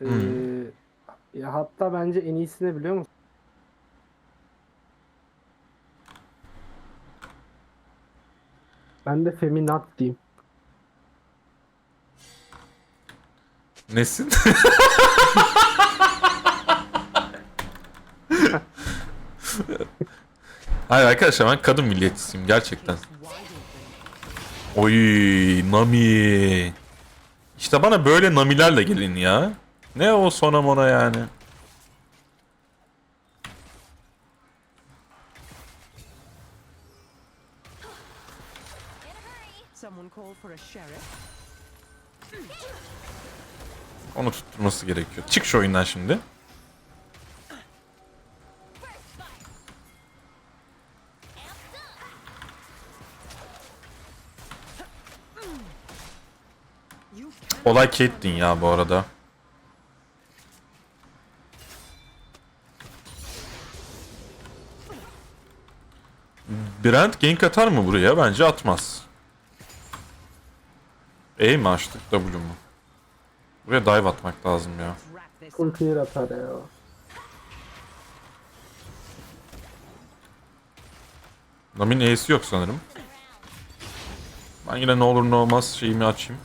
Ee, Hmm. ya hatta bence en iyisi ne biliyor musun? Ben de feminat diyeyim. Nesin? Hayır arkadaşlar ben kadın milliyetçisiyim gerçekten. Oy Nami. İşte bana böyle Namilerle gelin ya. Ne o sona mona yani. Onu tutturması gerekiyor. Çık şu oyundan şimdi. Olay Caitlyn ya bu arada. Brent gank atar mı buraya? Bence atmaz. E mi açtık W mu? Buraya dive atmak lazım ya. Full clear atar ya. Nami'nin E'si yok sanırım. Ben yine ne olur ne olmaz şeyimi açayım.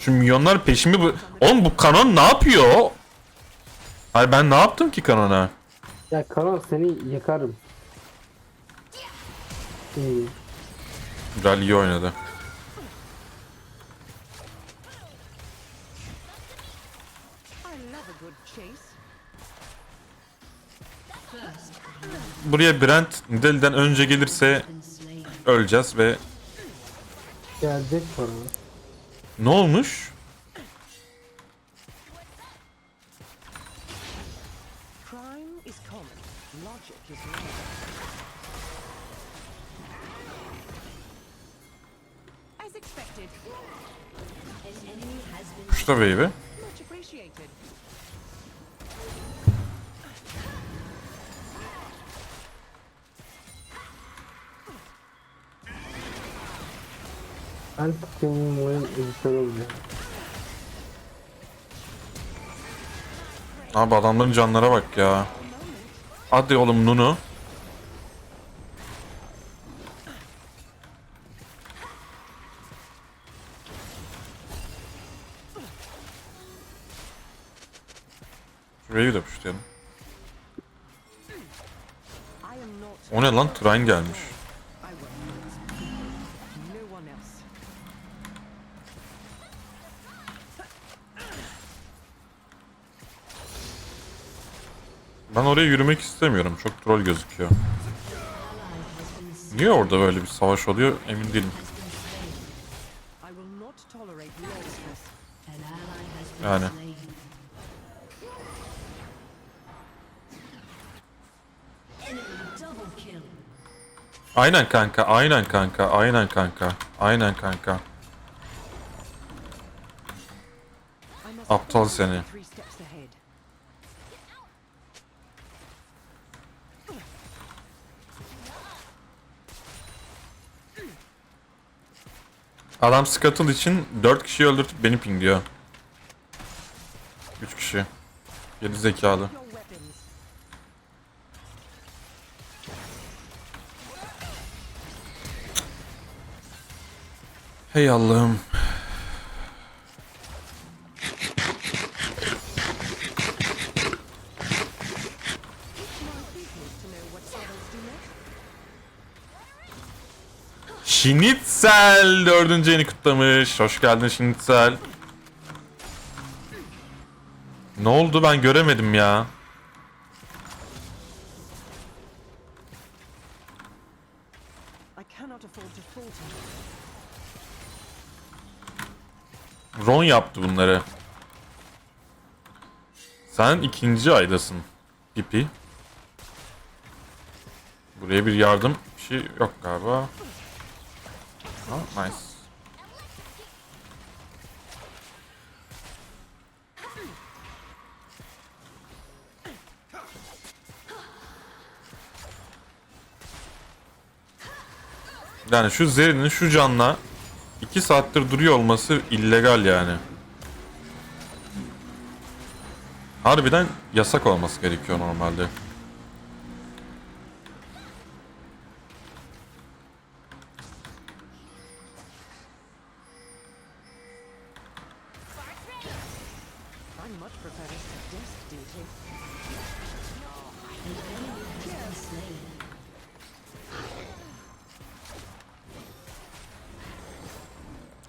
Şu milyonlar peşimi bu... Oğlum bu kanon ne yapıyor? Hayır ben ne yaptım ki kanona? Ya Karan seni yakarım. İyi. Güzel iyi oynadı. Buraya Brent Nidalee'den önce gelirse öleceğiz ve Gelecek Karan. ne olmuş? Kuşta wave'i. Ben senin oyun editör olacağım. Abi adamların canlara bak ya. Hadi oğlum Nunu. O ne lan? Trine gelmiş. Ben oraya yürümek istemiyorum. Çok troll gözüküyor. Niye orada böyle bir savaş oluyor emin değilim. Yani. Aynen kanka, aynen kanka, aynen kanka, aynen kanka. Aptal seni. Adam Scuttle için 4 kişiyi öldürtüp beni pingliyor. 3 kişi. Geri zekalı. Do next. Schnitzel dördüncü yeni kutlamış. Hoş geldin Schnitzel. Ne oldu ben göremedim ya. Yaptı bunları. Sen ikinci aydasın. Pipi. Buraya bir yardım bir şey yok galiba. Ha, nice. Yani şu Zeri'nin şu canla 2 saattir duruyor olması illegal yani. Harbiden yasak olması gerekiyor normalde.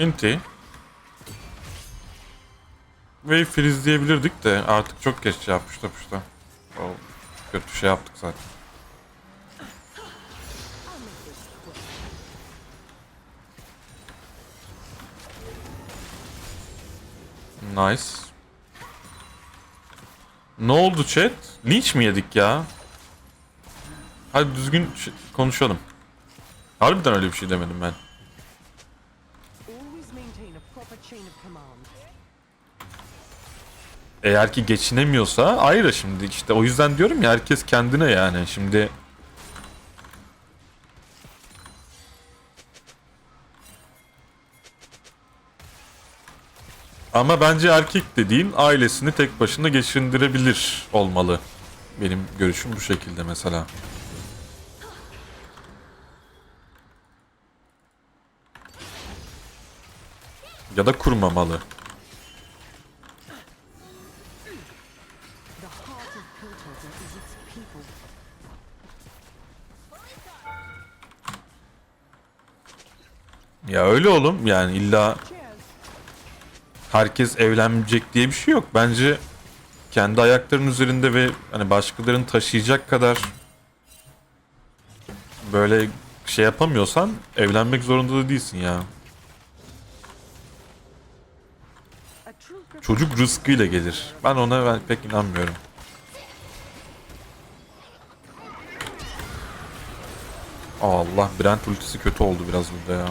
I much prefer this to desk duty. Inti. Ve freeze diyebilirdik de artık çok geç şey yapmıştı puşta. O kötü şey yaptık zaten. Nice. Ne oldu chat? Linç mi yedik ya? Hadi düzgün konuşalım. Harbiden öyle bir şey demedim ben. Eğer ki geçinemiyorsa ayrı şimdi işte o yüzden diyorum ya herkes kendine yani şimdi Ama bence erkek dediğin ailesini tek başına geçindirebilir olmalı. Benim görüşüm bu şekilde mesela. Ya da kurmamalı. Ya öyle oğlum yani illa herkes evlenmeyecek diye bir şey yok. Bence kendi ayaklarının üzerinde ve hani başkalarını taşıyacak kadar böyle şey yapamıyorsan evlenmek zorunda da değilsin ya. Çocuk rızkıyla gelir. Ben ona pek inanmıyorum. Allah Brent ultisi kötü oldu biraz burada ya.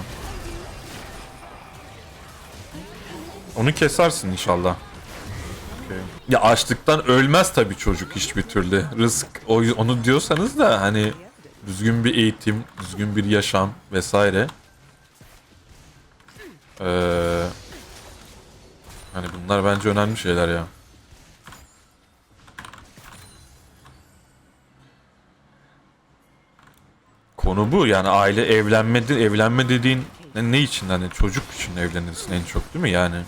Onu kesersin inşallah. Okey. Ya açlıktan ölmez tabii çocuk hiçbir türlü. Rızk onu diyorsanız da hani düzgün bir eğitim, düzgün bir yaşam vesaire. Ee, hani bunlar bence önemli şeyler ya. Konu bu yani aile evlenme evlenme dediğin ne, ne için hani çocuk için evlenirsin en çok değil mi yani?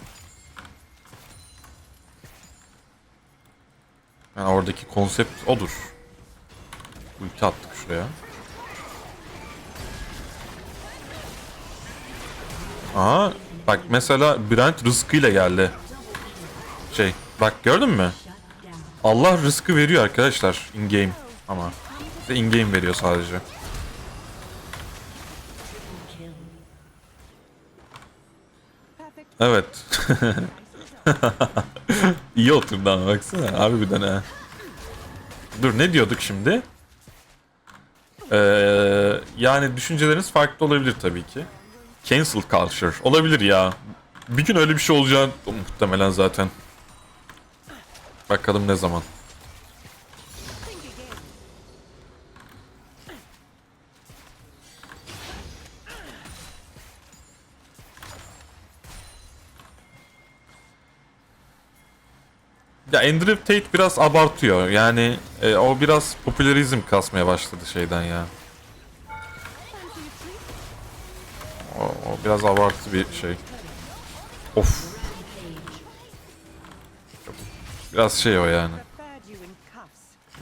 Yani oradaki konsept odur. Ulti attık şuraya. Aha bak mesela Brent rızkıyla geldi. Şey bak gördün mü? Allah rızkı veriyor arkadaşlar in game ama bize in game veriyor sadece. Evet. İyi oturdu ama baksana harbiden ha. Dur ne diyorduk şimdi? Ee, yani düşünceleriniz farklı olabilir tabii ki. Cancel culture olabilir ya. Bir gün öyle bir şey olacağını muhtemelen zaten. Bakalım ne zaman. Andrew Tate biraz abartıyor. Yani e, o biraz popülerizm kasmaya başladı şeyden ya. O, o biraz abartı bir şey. Of. Biraz şey o yani.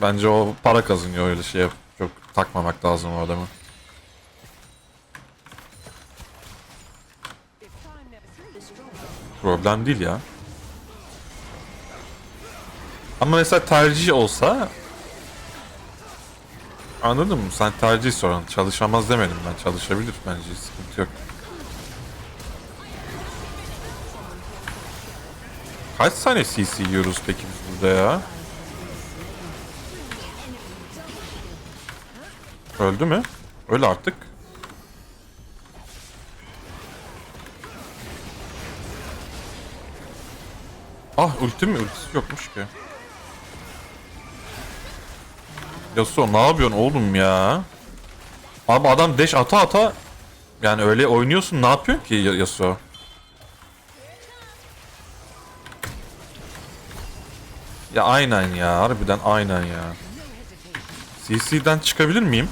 Bence o para kazanıyor öyle şey Çok takmamak lazım o adamı. Problem değil ya. Ama mesela tercih olsa Anladın mı? Sen tercih soran. Çalışamaz demedim ben. Çalışabilir bence. Sıkıntı yok. Kaç tane CC yiyoruz peki biz burada ya? Öldü mü? Öl artık. Ah ulti mi? Ultisi yokmuş ki. Yasuo ne yapıyorsun oğlum ya? Abi adam dash ata ata Yani öyle oynuyorsun ne yapıyorsun ki Ya- Yasuo? Ya aynen ya harbiden aynen ya. CC'den çıkabilir miyim?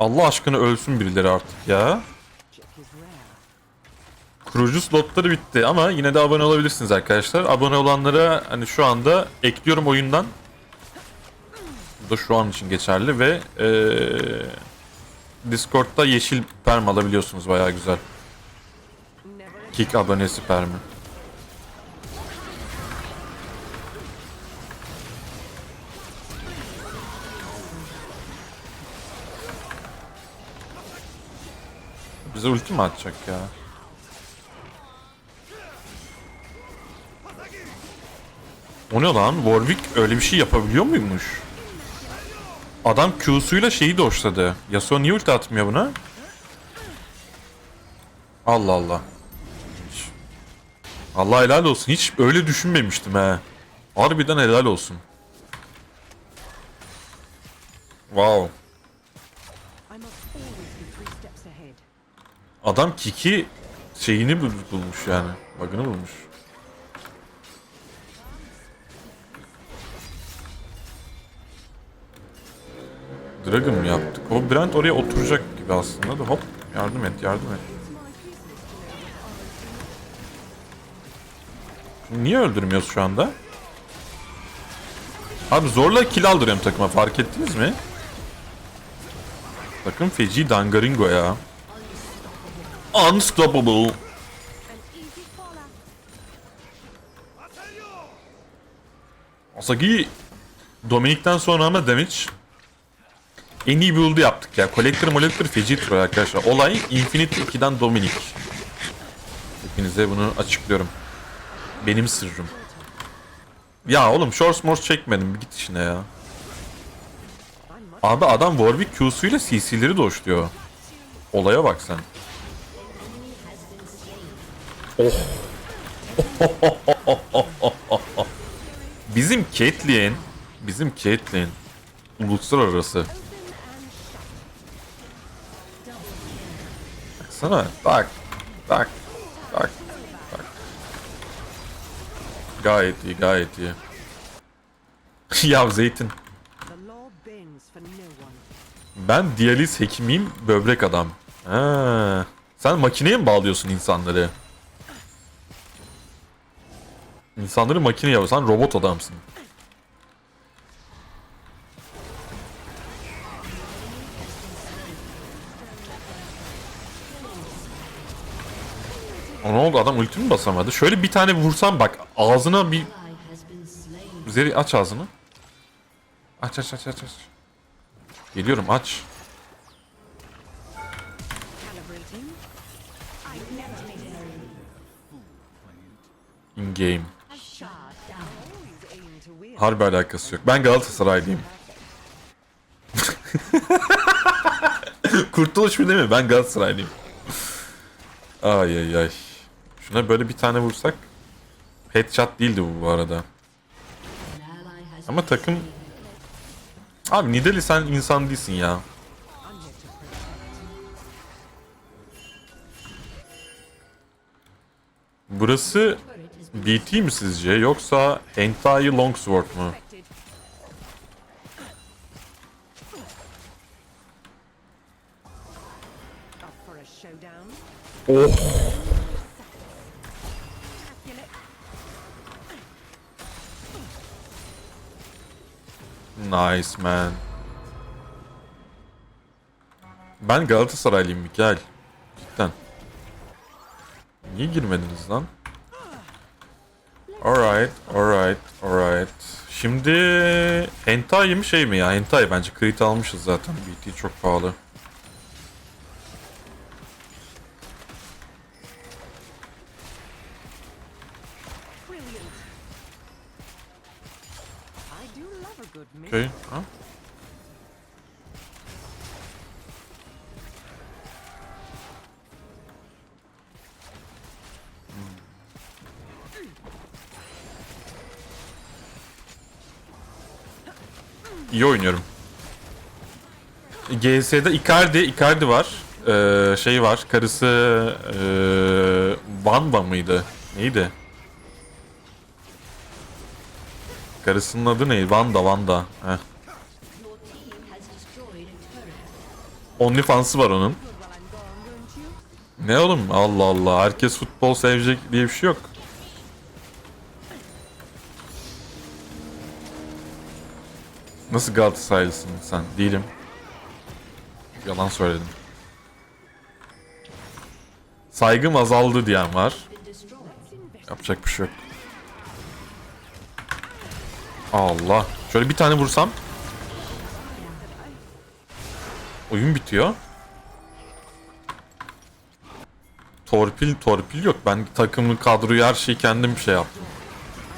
Allah aşkına ölsün birileri artık ya. Kurucu slotları bitti ama yine de abone olabilirsiniz arkadaşlar. Abone olanlara hani şu anda ekliyorum oyundan. Bu da şu an için geçerli ve eee Discord'da yeşil perm alabiliyorsunuz bayağı güzel. Kick abonesi permi. Bize ulti mi atacak ya? O ne lan? Warwick öyle bir şey yapabiliyor muymuş? Adam Q'suyla şeyi doşladı. Yasuo niye ulti atmıyor buna? Allah Allah. Allah helal olsun. Hiç öyle düşünmemiştim he. Harbiden helal olsun. Wow. Adam Kiki şeyini bul- bulmuş yani. Bug'ını bulmuş. Dragon mu yaptık? O Brent oraya oturacak gibi aslında da hop yardım et yardım et. Niye öldürmüyoruz şu anda? Abi zorla kill aldırıyorum takıma fark ettiniz mi? Takım feci dangaringo ya. Unstoppable. Asagi Dominik'ten sonra ama damage en iyi build'u yaptık ya. Collector Collector feci troll arkadaşlar. Olay Infinity 2'den Dominik. Hepinize bunu açıklıyorum. Benim sırrım. Ya oğlum shorts morse çekmedim. Git işine ya. Abi adam Warwick Q'suyla CC'leri doşluyor. Olaya bak sen. Oh. bizim Caitlyn, bizim Caitlyn uluslararası. Baksana bak bak bak bak. Gayet iyi gayet iyi. ya Zeytin. Ben diyaliz hekimiyim, böbrek adam. Ha. Sen makineye mi bağlıyorsun insanları? İnsanları makineye bağlıyorsun. Sen robot adamsın. O ne oldu? Adam ulti mi basamadı? Şöyle bir tane vursam bak ağzına bir... Zeri aç ağzını. Aç aç aç aç aç. Geliyorum aç. In game. Harbi alakası yok. Ben Galatasaraylıyım. Kurtuluş mu değil mi? Ben Galatasaraylıyım. Ay ay ay. Şuna böyle bir tane vursak. Headshot değildi bu bu arada. Ama takım... Abi Nidali sen insan değilsin ya. Burası BT mi sizce yoksa Hentai Longsword mu? Oh. Nice man. Ben Galatasaraylıyım Mikael. Cidden. Niye girmediniz lan? Alright, alright, alright. Şimdi hentai mi şey mi ya? Hentai bence crit almışız zaten. BT çok pahalı. Okay. Ha? İyi oynuyorum. GS'de Icardi, Icardi var. Ee, şey var, karısı ee, Vanva mıydı? Neydi? Karısının adı neydi? Vanda, Vanda. Heh. OnlyFans'ı var onun. Ne oğlum? Allah Allah. Herkes futbol sevecek diye bir şey yok. Nasıl Galatasaraylısın sen? Değilim. Yalan söyledim. Saygım azaldı diyen var. Yapacak bir şey yok. Allah. Şöyle bir tane vursam. Oyun bitiyor. Torpil torpil yok. Ben takımı kadroyu her şeyi kendim şey yaptım.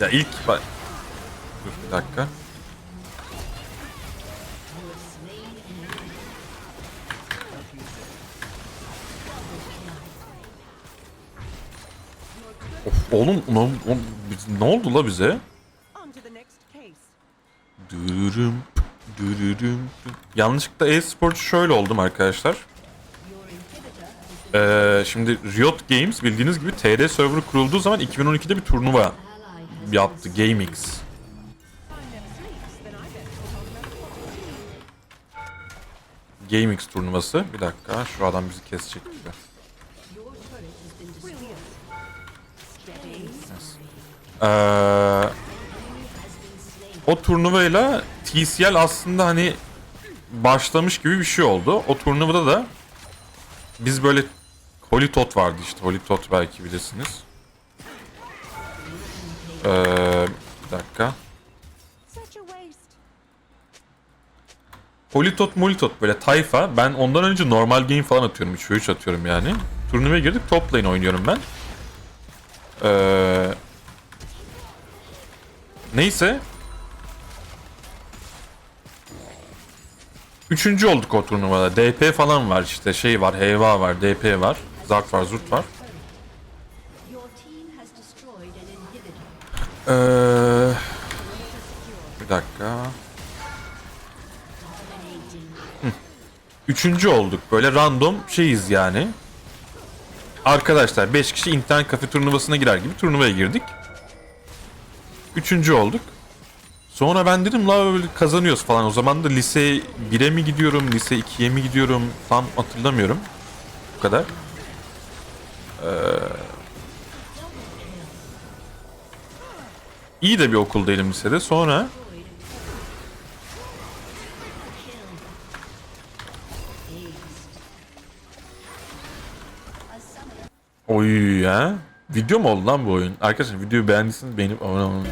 Ya ilk ben... Dur bir dakika. Of, oğlum oğlum, biz- ne oldu la bize? Yanlışlıkla e-sporcu şöyle oldum arkadaşlar. Ee, şimdi Riot Games bildiğiniz gibi TR server kurulduğu zaman 2012'de bir turnuva yaptı GameX. GameX turnuvası. Bir dakika şu adam bizi kesecek gibi. Ee, o turnuvayla TCL aslında hani başlamış gibi bir şey oldu. O turnuvada da biz böyle Holy Tot vardı işte. Holy Tot belki bilirsiniz. Ee, bir dakika. Such a waste. Holy Tot, Molly Tot böyle tayfa. Ben ondan önce normal game falan atıyorum. 3 3 atıyorum yani. Turnuvaya girdik. Top lane oynuyorum ben. Ee, neyse. Üçüncü olduk o turnuvada. DP falan var işte. Şey var. Heyva var. DP var. Zart var. Zurt var. Ee, bir dakika. Üçüncü olduk. Böyle random şeyiz yani. Arkadaşlar 5 kişi internet kafe turnuvasına girer gibi turnuvaya girdik. Üçüncü olduk. Sonra ben dedim la böyle kazanıyoruz falan. O zaman da lise 1'e mi gidiyorum, lise 2'ye mi gidiyorum tam hatırlamıyorum. Bu kadar. İyi de bir okuldaydım lisede. Sonra Oy ya. Video mu oldu lan bu oyun? Arkadaşlar videoyu beğendiyseniz beğenip abone olun.